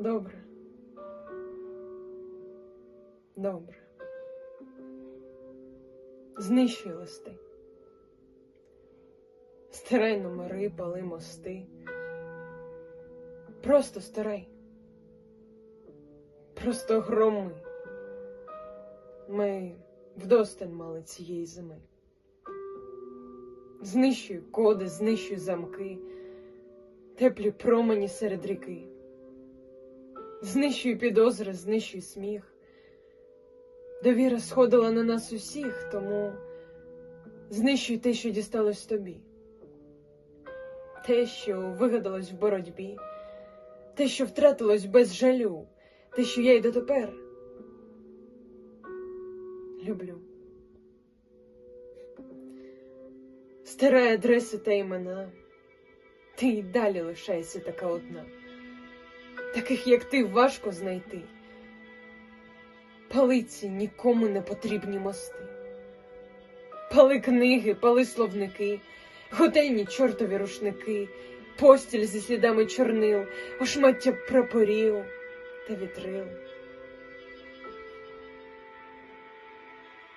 Добре. Добре. Знищуй листи. Стирай номери, пали мости. Просто стирай. Просто громи. Ми вдосталь мали цієї зими. Знищуй коди, знищуй замки, теплі промені серед ріки. Знищуй підозри, знищуй сміх. Довіра сходила на нас усіх, тому знищуй те, що дісталось тобі. Те, що вигадалось в боротьбі, те, що втратилось без жалю, те, що я й дотепер люблю. Стирай адреси та імена, ти й далі лишаєшся така одна. Таких, як ти, важко знайти. Пали ці нікому не потрібні мости. Пали книги, пали словники, готельні чортові рушники, постіль зі слідами чорнил, ошмаття прапорів та вітрил.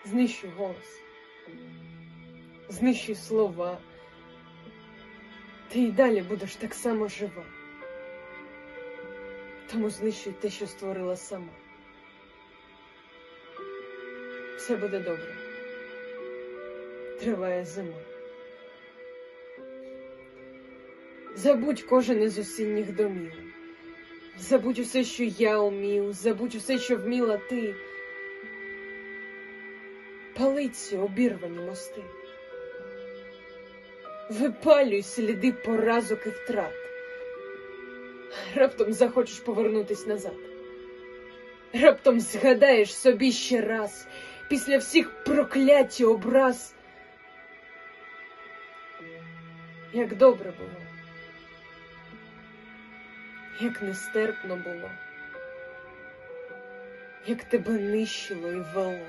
Знищуй голос, знищуй слова. Ти й далі будеш так само жива. Тому знищуй те, що створила сама. Все буде добре. Триває зима. Забудь кожен із осінніх домів. Забудь усе, що я умів, забудь усе, що вміла ти. Пали ці обірвані мости. Випалюй сліди поразок і втрат. Раптом захочеш повернутись назад. Раптом згадаєш собі ще раз, після всіх проклять і образ. Як добре було, як нестерпно було, як тебе нищило і вело,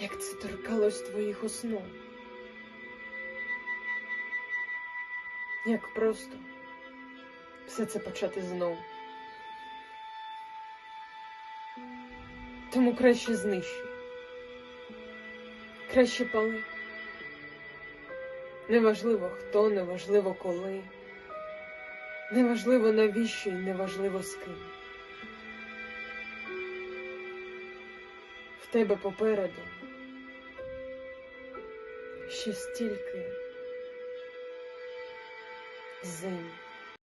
як це торкалось твоїх основ. Як просто все це почати знову. Тому краще знищуй. Краще пали. Неважливо хто, неважливо коли, неважливо навіщо і неважливо з ким. В тебе попереду ще стільки зим.